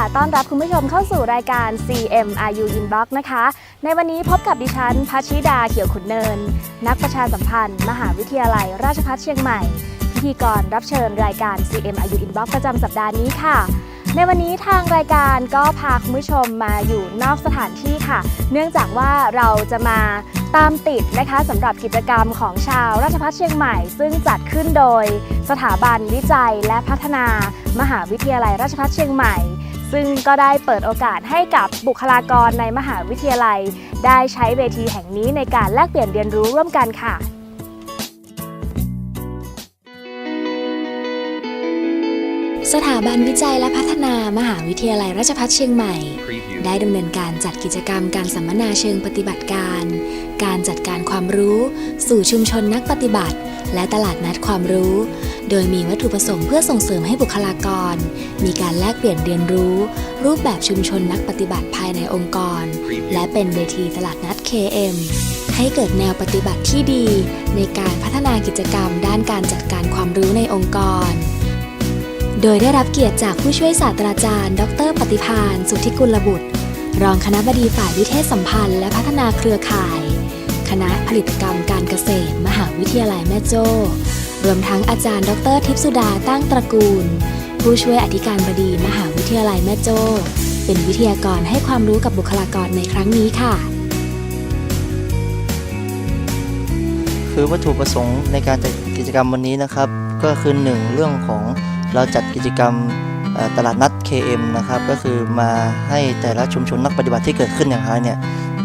่ะต้อนรับคุณผู้ชมเข้าสู่รายการ CMRU Inbox นะคะ ในวันนี้พบกับดิฉันพัชชิดาเขียวขุนเนิน นักประชาสัมพันธ์ มหาวิทยาลัย ราชภัฏเชียงใหม่ พิธีกรรับเชิญรายการ CMRU Inbox ประจำสัปดาห์นี้ค่ะ ในวันนี้ทางรายการก็พาคุณผู้ชมมาอยู่นอกสถานที่ค่ะ เนื่องจากว่าเราจะมาตามติดนะคะสำหรับกิจกรรมของชาวราชภัฏเชียงใหม่ ซึ่งจัดขึ้นโดยสถาบันวิจัยและพัฒนามหาวิทยาลัยราชภัฏเชียงใหม่ ซึ่งก็ได้เปิดโอกาสให้กับบุคลากรในมหาวิทยาลัย ได้ใช้เวทีแห่งนี้ในการแลกเปลี่ยนเรียนรู้ร่วมกันค่ะสถาบันวิจัยและพัฒนามหาวิทยาลัยราชภัฏเชียงใหม่ preview ได้ดำเนินการจัดกิจกรรมการสัมมนาเชิงปฏิบัติการ การจัดการความรู้ สู่ชุมชนนักปฏิบัติ และตลาดนัดความรู้ โดยมีวัตถุประสงค์เพื่อส่งเสริมให้บุคลากร มีการแลกเปลี่ยนเรียนรู้ รูปแบบชุมชนนักปฏิบัติภายในองค์กร และเป็นเวทีตลาดนัด KM ให้เกิดแนวปฏิบัติที่ดี ในการพัฒนากิจกรรม ด้านการจัดการความรู้ในองค์กร โดยได้รับเกียรติจากผู้ช่วยศาสตราจารย์ ดร ปฏิพานสุทธิกุลบุตร รองคณะบดีฝ่ายวิเทศสัมพันธ์ และพัฒนาเครือข่าย คณะผลิตกรรมการเกษตร มหาวิทยาลัยแม่โจ้ รวมทั้งอาจารย์ ดรทิพสุดาตั้งตระกูล ผู้ช่วยอธิการบดีมหาวิทยาลัยแม่โจ้ เป็นวิทยากรให้ความรู้กับบุคลากรในครั้งนี้ค่ะ คือวัตถุประสงค์ในการจัดกิจกรรมวันนี้นะครับ ก็คือหนึ่งเรื่องของเราจัดกิจกรรมตลาดนัด KM นะครับก็คือมาให้แต่ละชุมชนนักปฏิบัติที่เกิดขึ้นอย่างไรเนี่ย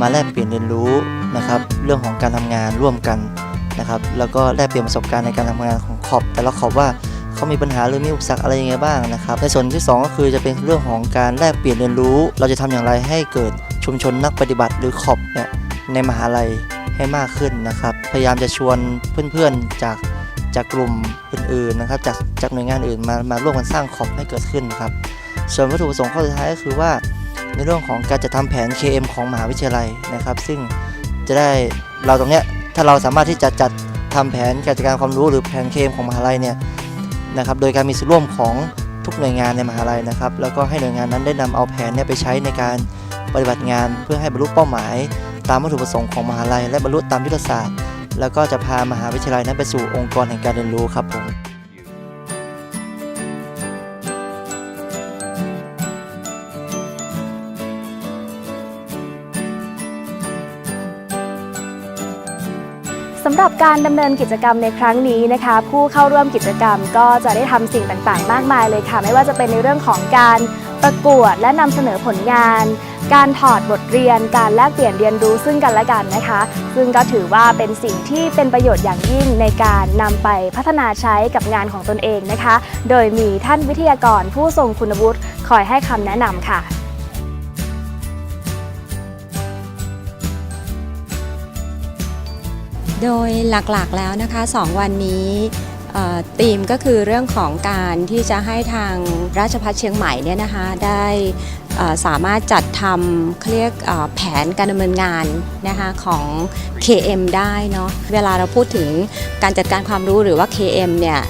มาแลกเปลี่ยนเรียนรู้นะครับเรื่องของการทำงานร่วมกัน นะครับแล้วก็แลกเปลี่ยนประสบการณ์ในการทำงานของขอบ แต่ละขอบว่าเขามีปัญหาหรือมีอุปสรรคอะไรยังไงบ้างนะครับในส่วนที่สองก็คือจะเป็นเรื่องของการแลกเปลี่ยนเรียนรู้ เราจะทำอย่างไรให้เกิดชุมชนนักปฏิบัติหรือขอบเนี่ยในมหาลัยให้มากขึ้นนะครับ พยายามจะชวนเพื่อนๆจากจากกลุ่มอื่นๆนะครับจากจากหน่วยงานอื่นมามาร่วมกันสร้างขอบให้เกิดขึ้นนครับ ส่วนวัตถุประสงค์ข้อสุดท้ายก็คือว่า ในเรื่องของการจะทำแผน KM ของมหาวิทยาลัยนะครับ ซึ่งจะได้เราตรงเนี้ย ถ้าเราสามารถที่จะจัดทำแผนการจัดการความรู้หรือแผนเคมของมหาลัยเนี่ยนะครับโดยการมีส่วนร่วมของทุกหน่วยงานในมหาลัยนะครับ แล้วก็ให้หน่วยงานนั้นได้นำเอาแผนเนี่ยไปใช้ในการปฏิบัติงานเพื่อให้บรรลุเป้าหมาย ตามวัตถุประสงค์ของมหาลัย และบรรลุตามยุทธศาสตร์ แล้วก็จะพามหาวิทยาลัยนั้นไปสู่องค์กรแห่งการเรียนรู้ครับผม สำหรับการดำเนินกิจกรรมในครั้งนี้นะคะ ผู้เข้าร่วมกิจกรรมก็จะได้ทำสิ่งต่างๆ มากมายเลยค่ะ ไม่ว่าจะเป็นในเรื่องของการประกวดและนำเสนอผลงาน การถอดบทเรียน การแลกเปลี่ยนเรียนรู้ซึ่งกันและกันนะคะ ซึ่งก็ถือว่าเป็นสิ่งที่เป็นประโยชน์อย่างยิ่งในการนำไปพัฒนาใช้กับงานของตนเองนะคะ โดยมีท่านวิทยากรผู้ทรงคุณวุฒิคอยให้คำแนะนำค่ะ โดยหลักๆแล้วนะคะ 2 วันนี้ตีมก็คือเรื่องของการที่จะให้ทางราชพัฒเชียงใหม่เนี่ยนะคะได้สามารถจัดทำเขาเรียกเอ่อแผนการดำเนินงานนะคะของ KM ได้เนาะเวลาเราพูดถึงการจัดการความรู้หรือว่า KM เนี่ย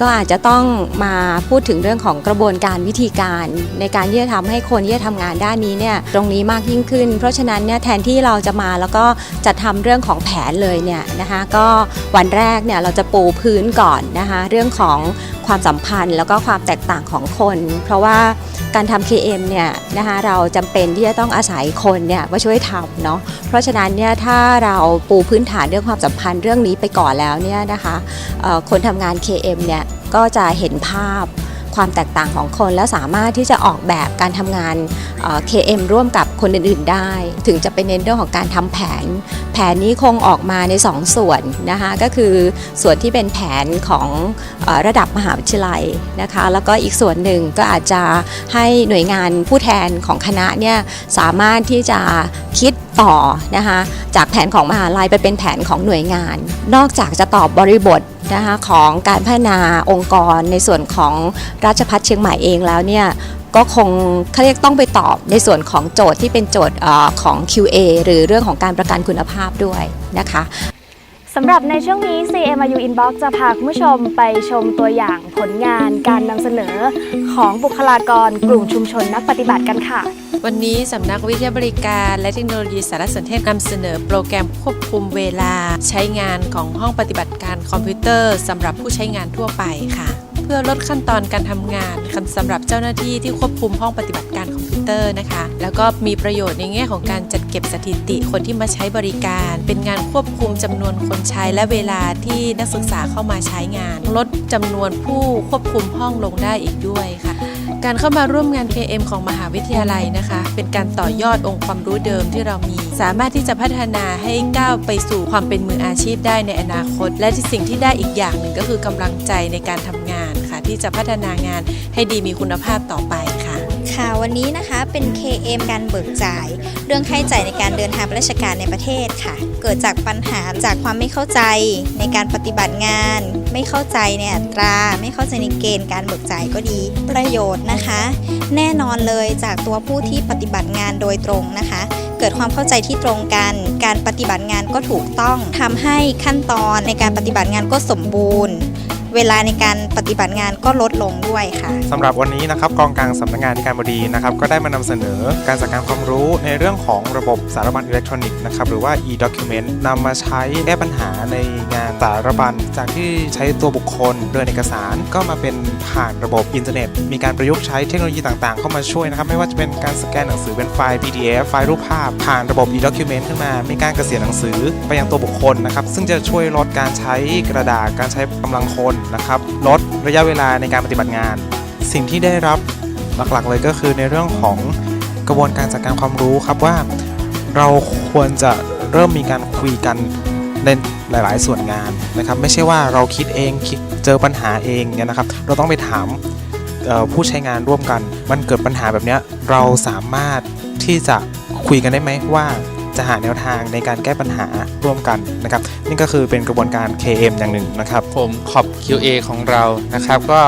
ก็อาจจะต้องมาพูดถึงเรื่องของกระบวนการวิธีการ ในการที่จะทำให้คนที่จะทำงานด้านนี้เนี่ยตรงนี้มากยิ่งขึ้น เพราะฉะนั้นเนี่ยแทนที่เราจะมาแล้วก็จัดทำเรื่องของแผนเลยเนี่ยนะคะก็วันแรกเนี่ยเราจะปูพื้นก่อนนะคะเรื่องของความสัมพันธ์แล้วก็ความแตกต่างของคน เพราะว่าการทำ KM เนี่ยนะคะเราจำเป็นที่จะต้องอาศัยคนเนี่ยมาช่วยทำเนาะเพราะฉะนั้นเนี่ยถ้าเราปูพื้นฐานเรื่องความสัมพันธ์เรื่องนี้ไปก่อนแล้วเนี่ยนะคะคนทำงาน KM เนี่ยก็จะเห็นภาพ ความแตกต่างของคน และสามารถที่จะออกแบบการทำงานเอ่อ KM ร่วมกับคนอื่นๆได้ ถึงจะเป็นเน้นเรื่องของการทำแผน แผนนี้คงออกมาใน 2ส่วนนะคะก็คือส่วนที่เป็นแผนของอระดับมหาวิทยาลัยนะคะแล้วก็อีกส่วนหนึ่งก็อาจจะให้หน่วยงานผู้แทนของคณะเนี่ยสามารถที่จะคิดต่อนะคะจากแผนของมหาลัยไปเป็นแผนของหน่วยงาน นอกจากจะตอบบริบท นะคะของการพัฒนาองค์กรในส่วนของราชพัฒเชียงใหม่เองแล้วเนี่ยก็คงเขาเรียกต้องไปตอบในส่วนของโจทย์ที่เป็นโจทย์ของ QA หรือเรื่องของการประกันคุณภาพด้วยนะคะ สำหรับในช่วงนี้ CMU Inbox จะพาคุณผู้ชมไปชมตัวอย่างผลงานการนำเสนอของบุคลากรกลุ่มชุมชนนักปฏิบัติกันค่ะ วันนี้สำนักวิทยาบริการและเทคโนโลยีสารสนเทศนำเสนอโปรแกรมควบคุมเวลา ใช้งานของห้องปฏิบัติการคอมพิวเตอร์สำหรับผู้ใช้งานทั่วไปค่ะ เพื่อลดขั้นตอนการทำงานสำหรับเจ้าหน้าที่ที่ควบคุมห้องปฏิบัติการคอมพิวเตอร์นะคะ แล้วก็มีประโยชน์ในแง่ของการจัดเก็บสถิติคนที่มาใช้บริการ เป็นงานควบคุมจำนวนคนใช้และเวลาที่นักศึกษาเข้ามาใช้งาน ลดจำนวนผู้ควบคุมห้องลงได้อีกด้วยค่ะการเข้ามาร่วมงาน KM ของมหาวิทยาลัยนะคะ เป็นการต่อยอดองค์ความรู้เดิมที่เรามี สามารถที่จะพัฒนาให้ก้าวไปสู่ความเป็นมืออาชีพได้ในอนาคต และที่สิ่งที่ได้อีกอย่างหนึ่งก็คือกำลังใจในการทำงาน ที่จะพัฒนางานให้ดีมีคุณภาพต่อไปค่ะ ค่ะวันนี้นะคะเป็น KM การเบิกจ่าย เรื่องค่าใช้จ่ายในการเดินทางราชการในประเทศค่ะ เกิดจากปัญหาจากความไม่เข้าใจในการปฏิบัติงาน ไม่เข้าใจในอัตรา ไม่เข้าใจในเกณฑ์การเบิกจ่ายก็ดี ประโยชน์นะคะ แน่นอนเลยจากตัวผู้ที่ปฏิบัติงานโดยตรงนะคะ เกิดความเข้าใจที่ตรงกัน การปฏิบัติงานก็ถูกต้องทำให้ขั้นตอนในการปฏิบัติงานก็สมบูรณ์ เวลาในการปฏิบัติงานก็ลดลงด้วยค่ะ สำหรับวันนี้นะครับกองกลางสำนักงานธิการบดีนะครับก็ได้มานำเสนอการจัดการความรู้ในเรื่องของระบบสารบัญอิเล็กทรอนิกส์นะครับหรือว่า e-document นำมาใช้แก้ปัญหาในงานสารบัญจากที่ใช้ตัวบุคคลเดินเอกสารก็มาเป็นผ่านระบบอินเทอร์เน็ต มีการประยุกต์ใช้เทคโนโลยีต่างๆ เข้ามาช่วยนะครับไม่ว่าจะเป็นการสแกนหนังสือเป็นไฟล์ PDF ไฟล์รูปภาพ ผ่านระบบ e-document ขึ้นมา มีการเกษียณหนังสือไปยังตัวบุคคลนะครับซึ่งจะช่วยลดการใช้กระดาษการใช้กำลังคนนะครับลดระยะเวลาในการปฏิบัติงาน สิ่งที่ได้รับหลักๆเลยก็คือในเรื่องของกระบวนการจัดการความรู้ครับว่า เราควรจะเริ่มมีการคุยกันในหลาย ๆ ส่วนงานนะครับ ไม่ใช่ว่าเราคิดเองคิดเจอปัญหาเองเนี่ยนะครับ เราต้องไปถามผู้ใช้งานร่วมกัน มันเกิดปัญหาแบบเนี้ยเราสามารถที่จะคุยกันได้ไหมว่า จะหาแนวทางในการแก้ปัญหาร่วมกันนะครับ นี่ก็คือเป็นกระบวนการ KM อย่างหนึ่งนะครับ ผมขอบ QA ของเรานะครับ ก็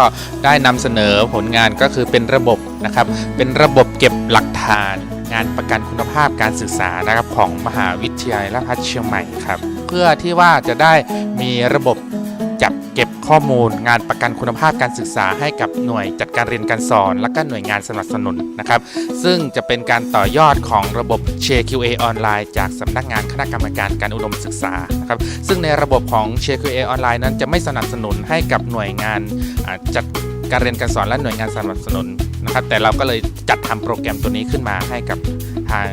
ได้นำเสนอผลงานก็คือเป็นระบบนะครับ เป็นระบบเก็บหลักฐานงานประกันคุณภาพการศึกษานะครับของมหาวิทยาลัยราชภัฏเชียงใหม่ครับ เพื่อที่ว่าจะได้มีระบบ จับเก็บข้อมูล งานประกันคุณภาพการศึกษาให้กับหน่วยจัดการเรียนการสอน และก็หน่วยงานสนับสนุนนะครับ ซึ่งจะเป็นการต่อยอดของระบบ ShareQA ออนไลน์จากสำนักงานคณะกรรมการการอุดมศึกษานะครับซึ่งในระบบของ ShareQA ออนไลน์นั้นจะไม่สนับสนุนให้กับหน่วยงานจัดการเรียนการสอนและหน่วยงานสนับสนุนนะครับ แต่เราก็เลยจัดทำโปรแกรมตัวนี้ขึ้นมาให้กับทาง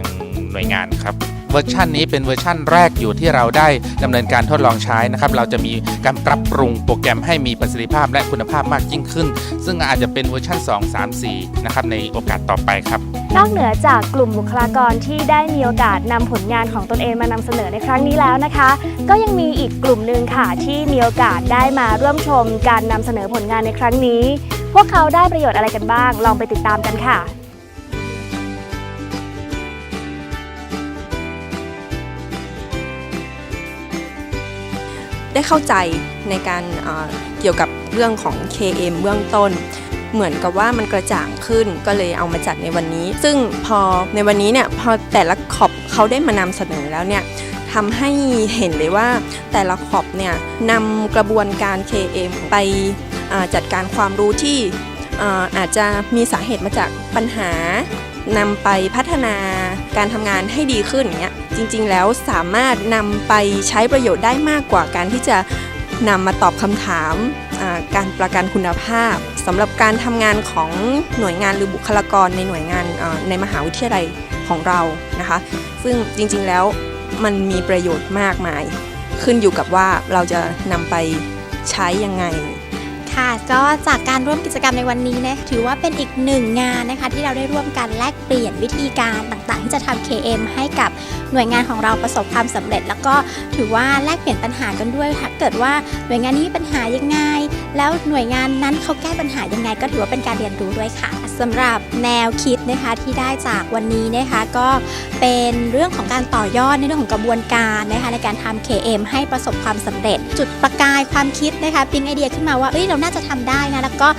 หน่วยงานครับ เวอร์ชันนี้เป็นเวอร์ชันแรกอยู่ที่เราได้ดำเนินการทดลองใช้นะครับเราจะมีการปรับปรุงโปรแกรมให้มีประสิทธิภาพและคุณภาพมากยิ่งขึ้น ซึ่งอาจจะเป็นเวอร์ชัน2 3 4นะครับในโอกาสต่อไปครับ นอกเหนือจากกลุ่มบุคลากรที่ได้มีโอกาสนำผลงานของตนเองมานำเสนอในครั้งนี้แล้วนะคะ ก็ยังมีอีกกลุ่มหนึ่งค่ะที่มีโอกาสได้มาร่วมชมการนำเสนอผลงานในครั้งนี้ พวกเขาได้ประโยชน์อะไรกันบ้าง ลองไปติดตามกันค่ะ ได้เข้าใจในการเอ่อเกี่ยวกับเรื่องของ KM เบื้องต้น เหมือนกับว่ามันกระจ่างขึ้นก็เลยเอามาจัดในวันนี้ ซึ่งพอในวันนี้เนี่ยพอแต่ละขอบเขาได้มานำเสนอแล้วเนี่ยทำให้เห็นเลยว่าแต่ละขอบเนี่ยนำกระบวนการ KM ไปจัดการความรู้ที่อาอาจจะมีสาเหตุมาจากปัญหานำไปพัฒนาการทำงานให้ดีขึ้นอย่างเงี้ย จริงๆ แล้วสามารถนำไปใช้ประโยชน์ได้มากกว่าการที่จะนำมาตอบคำถามการประกันคุณภาพสำหรับการทำงานของหน่วยงานหรือบุคลากรในหน่วยงานในมหาวิทยาลัยของเรานะคะ ซึ่งจริงๆแล้วมันมีประโยชน์มากมาย ขึ้นอยู่กับว่าเราจะนำไปใช้ยังไง ค่ะ ก็จากการร่วมกิจกรรมในวันนี้นะถือว่าเป็นอีกหนึ่งงานนะคะ ที่เราได้ร่วมกันแลกเปลี่ยนวิธีการต่างๆ ที่จะทำ KM ให้กับหน่วยงานของเราประสบความสำเร็จ แล้วก็ถือว่าแลกเปลี่ยนปัญหากันด้วยถ้าเกิดว่าหน่วยงานนี้ปัญหายังไง แล้วหน่วยงานนั้นเขาแก้ปัญหายังไง ก็ถือว่าเป็นการเรียนรู้ด้วยค่ะสำหรับแนวคิดนะคะที่ได้จากวันนี้นะคะก็เป็นเรื่องของการต่อยอดในเรื่องของกระบวนการนะคะในการทำ KM ให้ประสบความสำเร็จ จุดประกายความคิดนะคะปิ๊งไอเดียขึ้นมาว่าเอ้ยเราน่าจะทำได้นะแล้วก็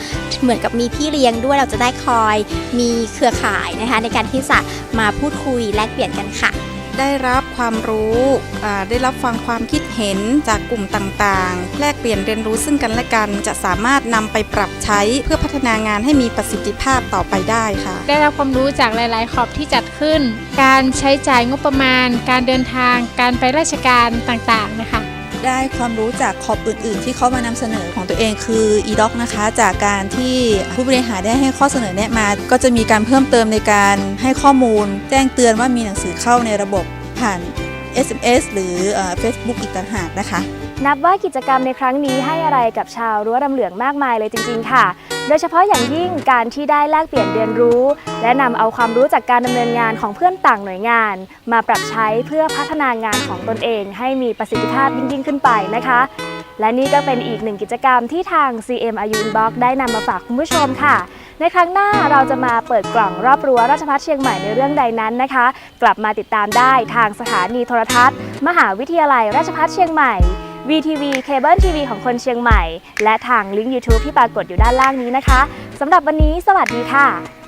เหมือนกับมีพี่เลี้ยงด้วยเราจะได้คอยมีเครือข่ายนะคะ ในการที่จะมาพูดคุยแลกเปลี่ยนกันค่ะ ได้รับความรู้อ่าได้รับฟังความคิดเห็นจากกลุ่มต่างๆ แลกเปลี่ยนเรียนรู้ซึ่งกันและกัน จะสามารถนำไปปรับใช้เพื่อพัฒนางานให้มีประสิทธิภาพต่อไปได้ค่ะ ได้รับความรู้จากหลาย ๆ ขอบที่จัดขึ้น การใช้จ่ายงบประมาณ การเดินทาง การไปราชการต่างๆนะคะ ได้ความรู้จากขอบอื่น ๆ ที่เขามานำเสนอของตัวเองคืออีด็อกนะคะ จากการที่ผู้บริหารได้ให้ข้อเสนอแนะมา ก็จะมีการเพิ่มเติมในการให้ข้อมูล แจ้งเตือนว่ามีหนังสือเข้าในระบบผ่าน SMS หรือเอ่อ Facebook อีกต่างหากนะคะ นับว่ากิจกรรมในครั้งนี้ให้อะไรกับชาวรั้วดำเหลืองมากมายเลยจริง ๆ ค่ะ โดยเฉพาะอย่างยิ่งการที่ได้แลกเปลี่ยนเรียนรู้ และนำเอาความรู้จากการดำเนินงานของเพื่อนต่างหน่วยงาน มาปรับใช้เพื่อพัฒนางานของตนเอง ให้มีประสิทธิภาพยิ่งยิ่งขึ้นไปนะคะ และนี่ก็เป็นอีกหนึ่งกิจกรรมที่ทาง CMIU Inbox ได้นำมาฝากคุณผู้ชมค่ะ ในครั้งหน้าเราจะมาเปิดกล่องรอบรั้วราชภัฏเชียงใหม่ในเรื่องใดนั้นนะคะ กลับมาติดตามได้ทางสถานีโทรทัศน์ มหาวิทยาลัยราชภัฏเชียงใหม่ VTV เคเบิลทีวีของคนเชียงใหม่ และทางลิงก์ YouTube ที่ปรากฏอยู่ด้านล่างนี้นะคะสำหรับวันนี้สวัสดีค่ะ